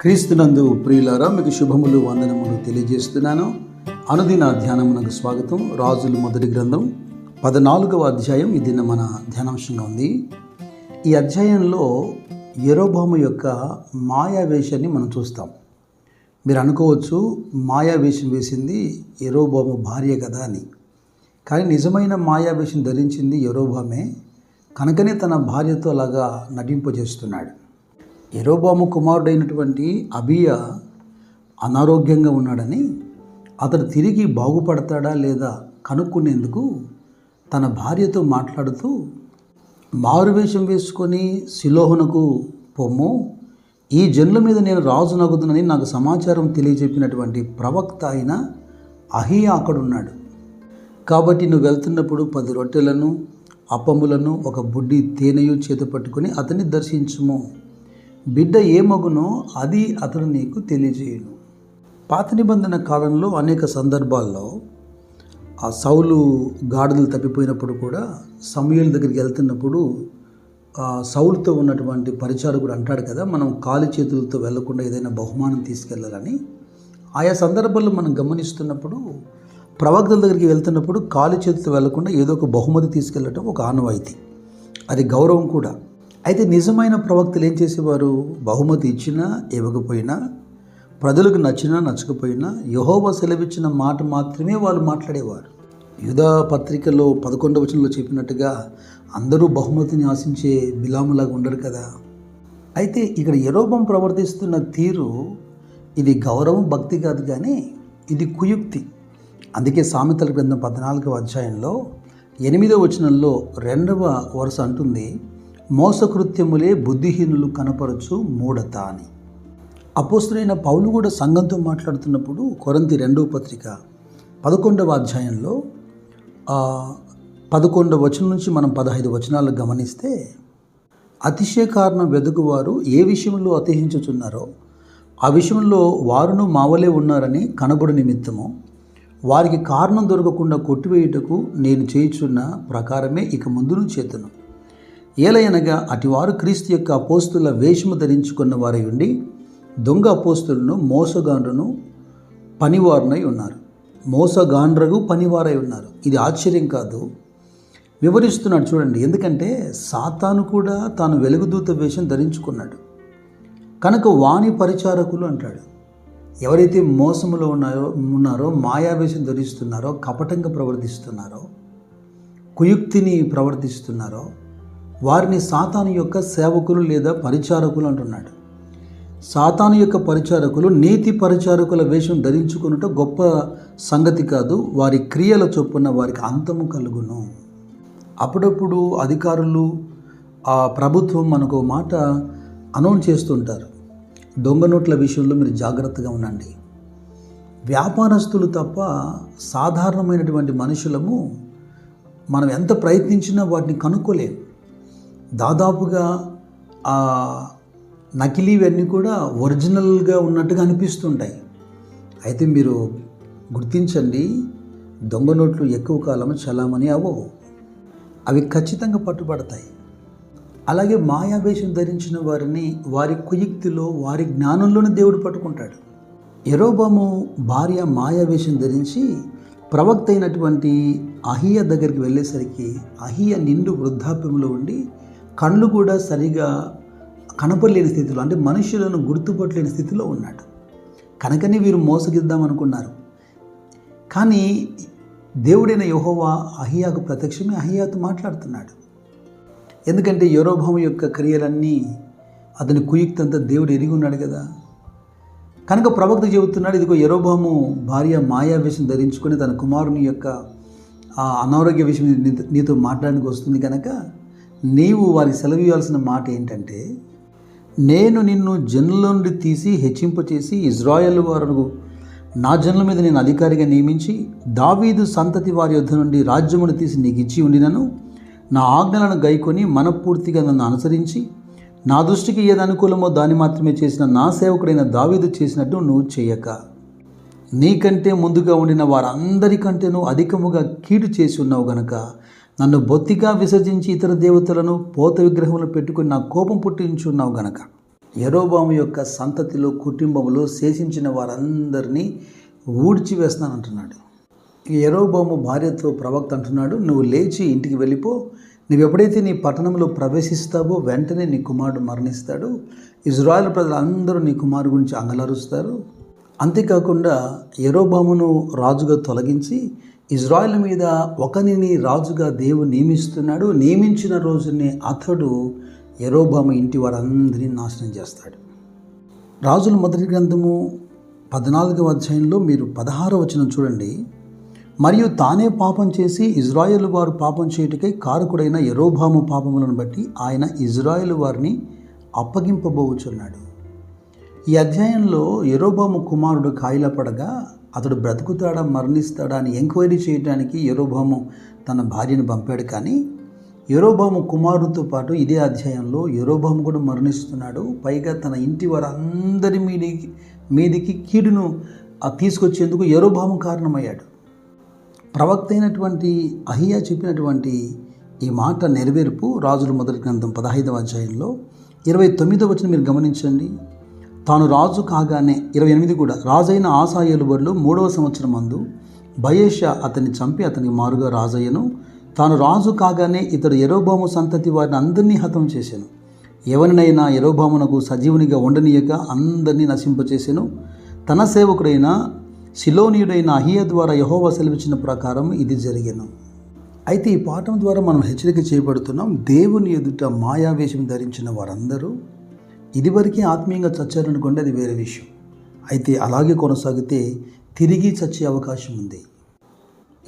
క్రీస్తునందు ప్రియులారా మీకు శుభములు వందనములు తెలియజేస్తున్నాను. అనుదిన ధ్యానమునకు స్వాగతం. రాజులు మొదటి గ్రంథం పద్నాలుగవ అధ్యాయం. ఇది మన ధ్యానాంశంగా ఉంది. ఈ అధ్యాయంలో ఎరోభాము యొక్క మాయావేశాన్ని మనం చూస్తాం. మీరు అనుకోవచ్చు మాయావేషం వేసింది ఎరోభాము భార్య కదా అని. కానీ నిజమైన మాయావేషం ధరించింది ఎరోభామే కనుకనే తన భార్యతో అలాగా నటింపజేస్తున్నాడు. ఎరోబాము కుమారుడైనటువంటి అబియా అనారోగ్యంగా ఉన్నాడని అతడు తిరిగి బాగుపడతాడా లేదా కనుక్కునేందుకు తన భార్యతో మాట్లాడుతూ మారువేషం వేసుకొని సిలోహనకు పొమ్ము ఈ జన్ల మీద నేను రాజు నగుదునని నాకు సమాచారం తెలియజెప్పినటువంటి ప్రవక్త అయిన అహియా అక్కడున్నాడు. కాబట్టి నువ్వు వెళ్తున్నప్పుడు పది రొట్టెలను అప్పములను ఒక బుడ్డి తేనెయు చేత పట్టుకొని అతన్ని దర్శించుము. బిడ్డ ఏ మగునో అది అతడు నీకు తెలియజేయును. పాత నిబంధన కాలంలో అనేక సందర్భాల్లో ఆ సౌలు గాడిదలు తప్పిపోయినప్పుడు కూడా సమయుల దగ్గరికి వెళ్తున్నప్పుడు ఆ సౌలుతో ఉన్నటువంటి పరిచారకుడు అంటాడు కదా మనం కాలి చేతులతో వెళ్ళకుండా ఏదైనా బహుమానం తీసుకెళ్ళాలని ఆయా సందర్భాల్లో మనం గమనిస్తున్నప్పుడు ప్రవక్తల దగ్గరికి వెళ్తున్నప్పుడు కాలి చేతులతో వెళ్ళకుండా ఏదో ఒక బహుమతి తీసుకెళ్ళటం ఒక ఆనవాయితీ. అది గౌరవం కూడా. అయితే నిజమైన ప్రవక్తలు ఏం చేసేవారు? బహుమతి ఇచ్చినా ఇవ్వకపోయినా ప్రజలకు నచ్చినా నచ్చకపోయినా యహోవ సెలవిచ్చిన మాట మాత్రమే వాళ్ళు మాట్లాడేవారు. యుధా పత్రికలో పదకొండవ వచనంలో చెప్పినట్టుగా అందరూ బహుమతిని ఆశించే బిలాములాగా ఉండరు కదా. అయితే ఇక్కడ ఎరోబం ప్రవర్తిస్తున్న తీరు ఇది గౌరవం భక్తి కాదు కానీ ఇది కుయుక్తి. అందుకే సామెతల గ్రంథం పద్నాలుగవ అధ్యాయంలో ఎనిమిదవ వచనంలో రెండవ వరుస అంటుంది మోసకృత్యములే బుద్ధిహీనులు కనపరచు మూఢత అని అపోస్తులైన పౌలు కూడా సంఘంతో మాట్లాడుతున్నప్పుడు కొరంతి రెండవ పత్రిక పదకొండవ అధ్యాయంలో ఆ, పదకొండవ వచనం నుంచి మనం పదహైదు వచనాలు గమనిస్తే అతిశయ కారణం వెదుకువారు ఏ విషయంలో అతిహించుచున్నారో ఆ విషయంలో వారును మావలే ఉన్నారని కనబడు నిమిత్తము వారికి కారణం దొరకకుండా కొట్టివేయుటకు నేను చేయుచున్న ప్రకారమే ఇక ముందును చేతును. ఏలయనగా అటివారు క్రీస్తు యొక్క అపోస్తుల వేషము ధరించుకున్న వారై ఉండి దొంగ అపోస్తులను మోసగాండ్రను పనివారునై ఉన్నారు. మోసగాండ్రగు పనివారై ఉన్నారు. ఇది ఆశ్చర్యం కాదు. వివరిస్తున్నాడు చూడండి. ఎందుకంటే సాతాను కూడా తాను వెలుగుదూత వేషం ధరించుకున్నాడు. కనుక వాణి పరిచారకులు అంటాడు. ఎవరైతే మోసములో ఉన్నారో ఉన్నారో మాయావేషం ధరిస్తున్నారో కపటంగా ప్రవర్తిస్తున్నారో కుయుక్తిని ప్రవర్తిస్తున్నారో వారిని సాతాను యొక్క సేవకులు లేదా పరిచారకులు అంటున్నాడు. సాతాను యొక్క పరిచారకులు నీతి పరిచారకుల వేషం ధరించుకున్నట గొప్ప సంగతి కాదు వారి క్రియల చొప్పున వారికి అంతము కలుగును. అప్పుడప్పుడు అధికారులు ఆ ప్రభుత్వం మనకు మాట అనౌన్స్ చేస్తుంటారు. దొంగ నోట్ల విషయంలో మీరు జాగ్రత్తగా ఉండండి. వ్యాపారస్తులు తప్ప సాధారణమైనటువంటి మనుషులము మనం ఎంత ప్రయత్నించినా వాటిని కనుక్కోలేము. దాదాపుగా ఆ నకిలీవన్నీ కూడా ఒరిజినల్గా ఉన్నట్టుగా అనిపిస్తుంటాయి. అయితే మీరు గుర్తించండి దొంగ నోట్లు ఎక్కువ కాలం చలామణి అవ్వవు. అవి ఖచ్చితంగా పట్టుబడతాయి. అలాగే మాయావేషం ధరించిన వారిని వారి కుయుక్తిలో వారి జ్ఞానంలోనే దేవుడు పట్టుకుంటాడు. ఎరోబాము భార్య మాయావేషం ధరించి ప్రవక్త అయినటువంటి అహియ దగ్గరికి వెళ్ళేసరికి అహియ నిండు వృద్ధాప్యంలో ఉండి కళ్ళు కూడా సరిగా కనపడలేని స్థితిలో అంటే మనుషులను గుర్తుపట్టలేని స్థితిలో ఉన్నాడు. కనుకనే వీరు మోసగిద్దాం అనుకున్నారు. కానీ దేవుడైన యహోవా అహియాకు ప్రత్యక్షమే అహియాతో మాట్లాడుతున్నాడు. ఎందుకంటే యరోభాము యొక్క క్రియలన్నీ అతని కుయుక్తంతా దేవుడు ఎరిగి ఉన్నాడు కదా. కనుక ప్రవక్త చెబుతున్నాడు ఇదిగో యరోభాము భార్య మాయావేషం ధరించుకొని తన కుమారుని యొక్క ఆ అనారోగ్య విషయం నీతో- నీతో మాట్లాడడానికి వస్తుంది కనుక నీవు వారికి సెలవు ఇవ్వాల్సిన మాట ఏంటంటే నేను నిన్ను జనుల నుండి తీసి హెచ్చింపచేసి ఇజ్రాయెల్ వారు నా జనుల మీద నేను అధికారిగా నియమించి దావీదు సంతతి వారి యుద్ధ నుండి రాజ్యమును తీసి నీకు ఇచ్చి ఉండినను. నా ఆజ్ఞలను గైకొని మనపూర్తిగా నన్ను అనుసరించి నా దృష్టికి ఏది అనుకూలమో దాన్ని మాత్రమే చేసిన నా సేవకుడైన దావీదు చేసినట్టు నువ్వు చేయక. నీకంటే ముందుగా ఉండిన వారందరికంటేనూ అధికముగా కీడు చేసి ఉన్నావు గనక నన్ను బొత్తిగా విసర్జించి ఇతర దేవతలను పోత విగ్రహములు పెట్టుకుని నా కోపం పుట్టించున్నావు గనక. ఎరోబాము యొక్క సంతతిలో కుటుంబంలో శేషించిన వారందరినీ ఊడ్చివేస్తానంటున్నాడు ఈ యరోబాము భార్యతో ప్రవక్త అంటున్నాడు నువ్వు లేచి ఇంటికి వెళ్ళిపో. నువ్వు ఎప్పుడైతే నీ పట్టణంలో ప్రవేశిస్తావో వెంటనే నీ కుమారుడు మరణిస్తాడు. ఇజ్రాయెల్ ప్రజలందరూ నీ కుమారు గురించి అంగలరుస్తారు. అంతేకాకుండా ఎరోబామును రాజుగా తొలగించి ఇజ్రాయెల్ మీద ఒకనిని రాజుగా దేవుడు నియమిస్తున్నాడు నియమించిన రోజునే అతడు ఎరోబామ ఇంటి వారందరినీ నాశనం చేస్తాడు. రాజుల మొదటి గ్రంథము పద్నాలుగవ అధ్యాయంలో మీరు పదహార వచనం చూడండి. మరియు తానే పాపం చేసి ఇజ్రాయేల్ వారు పాపం చేయుటకై కారకుడైన యరోబాము పాపములను బట్టి ఆయన ఇజ్రాయేల్ వారిని అప్పగింపబోచున్నాడు. ఈ అధ్యాయంలో ఎరోబాము కుమారుడు కాయలపడగా అతడు బ్రతుకుతాడా మరణిస్తాడా అని ఎంక్వైరీ చేయడానికి ఎరోబాము తన భార్యను పంపాడు. కానీ ఎరోబాము కుమారుడితో పాటు ఇదే అధ్యాయంలో ఎరోబాము కూడా మరణిస్తున్నాడు. పైగా తన ఇంటి వారందరి మీదికి మీదికి కీడును తీసుకొచ్చేందుకు ఎరోబాము కారణమయ్యాడు. ప్రవక్త అయినటువంటి అహియా చెప్పినటువంటి ఈ మాట నెరవేర్పు రాజుల మొదటి గ్రంథం పదహైదవ అధ్యాయంలో ఇరవై తొమ్మిదవ వచ్చిన మీరు గమనించండి. తాను రాజు కాగానే ఇరవై ఎనిమిది కూడా రాజైన ఆశా బడులు మూడవ సంవత్సరం మందు బయేష అతన్ని చంపి అతనికి మారుగా రాజయ్యను. తాను రాజు కాగానే ఇతడు ఎరోబాము సంతతి వారిని అందరినీ హతం చేశాను. ఎవరినైనా ఎరోబామునకు సజీవునిగా ఉండనీయక అందరినీ నశింపచేసాను తన సేవకుడైన శిలోనీయుడైన అహియ ద్వారా యహోవా సెలవిచ్చిన ప్రకారం ఇది జరిగాను. అయితే ఈ పాఠం ద్వారా మనం హెచ్చరిక చేయబడుతున్నాం దేవుని ఎదుట మాయావేషం ధరించిన వారందరూ ఇదివరకే ఆత్మీయంగా చచ్చారనుకోండి అది వేరే విషయం. అయితే అలాగే కొనసాగితే తిరిగి చచ్చే అవకాశం ఉంది.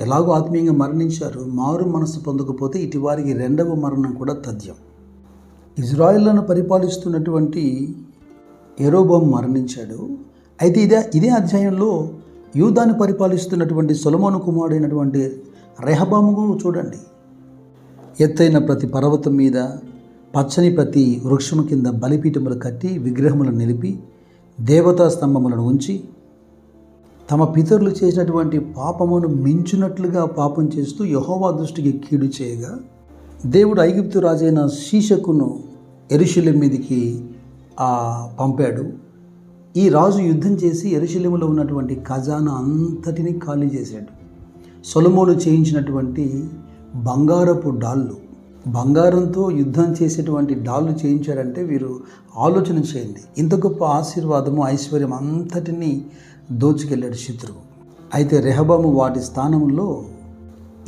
ఎలాగో ఆత్మీయంగా మరణించారు మారు మనసు పొందకపోతే ఇటువారికి రెండవ మరణం కూడా తథ్యం. ఇజ్రాయిల్లను పరిపాలిస్తున్నటువంటి ఎరోబోమ్ మరణించాడు. అయితే ఇదే ఇదే అధ్యాయంలో యూదాన్ని పరిపాలిస్తున్నటువంటి సొలమోను కుమారుడైనటువంటి రెహబాము చూడండి. ఎత్తైన ప్రతి పర్వతం మీద పచ్చని ప్రతి వృక్షము కింద బలిపీఠములు కట్టి విగ్రహములను నిలిపి దేవతా స్తంభములను ఉంచి తమ పితరులు చేసినటువంటి పాపమును మించినట్లుగా పాపం చేస్తూ యహోవా దృష్టికి కీడు చేయగా దేవుడు ఐగుప్తు రాజైన శీషకును ఎరుశల్యం మీదికి పంపాడు. ఈ రాజు యుద్ధం చేసి ఎరుశల్యములో ఉన్నటువంటి ఖజానా అంతటిని ఖాళీ చేశాడు. సొలమోను చేయించినటువంటి బంగారపు డాళ్ళు బంగారంతో యుద్ధం చేసేటువంటి డాళ్ళు చేయించాడంటే వీరు ఆలోచన చేయండి. ఇంత గొప్ప ఆశీర్వాదము ఐశ్వర్యం అంతటినీ దోచుకెళ్ళాడు శత్రువు. అయితే రెహబాము వాటి స్థానంలో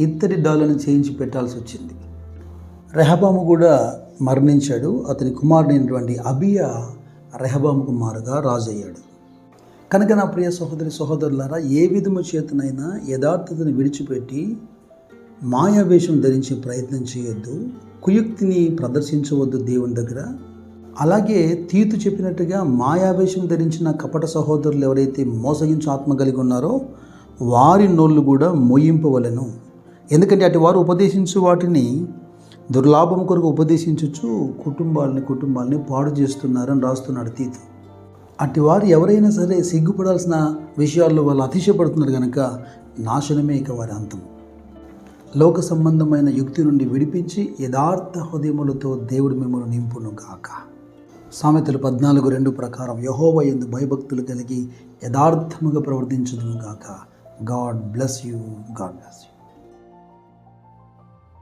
ఇత్తడి డాళ్ళను చేయించి పెట్టాల్సి వచ్చింది. రెహబాము కూడా మరణించాడు. అతని కుమారుడైనటువంటి అబియా రెహబాము కుమారుగా రాజయ్యాడు. కనుక నా ప్రియ సహోదరి సహోదరులారా ఏ విధము చేతనైనా యథార్థతను విడిచిపెట్టి మాయావేషం ధరించే ప్రయత్నం చేయొద్దు కుయుక్తిని ప్రదర్శించవద్దు దేవుని దగ్గర. అలాగే తీతు చెప్పినట్టుగా మాయావేషం ధరించిన కపట సహోదరులు ఎవరైతే మోసగించు ఆత్మ కలిగి ఉన్నారో వారి నోళ్ళు కూడా మోయింపవలను. ఎందుకంటే అటు వారు ఉపదేశించు వాటిని దుర్లాభం కొరకు ఉపదేశించచ్చు కుటుంబాలని కుటుంబాలని పాడు చేస్తున్నారని రాస్తున్నాడు తీతు. అటు వారు ఎవరైనా సరే సిగ్గుపడాల్సిన విషయాల్లో వాళ్ళు అతిశయపడుతున్నారు కనుక నాశనమే ఇక వారి అంతం. లోక సంబంధమైన యుక్తి నుండి విడిపించి యథార్థ హృదయములతో దేవుడు మిమ్మల్ని నింపును గాక సామెతలు పద్నాలుగు రెండు ప్రకారం యహోవ ఎందు భయభక్తులు కలిగి యథార్థముగా ప్రవర్తించుదును గాక God bless you God bless you.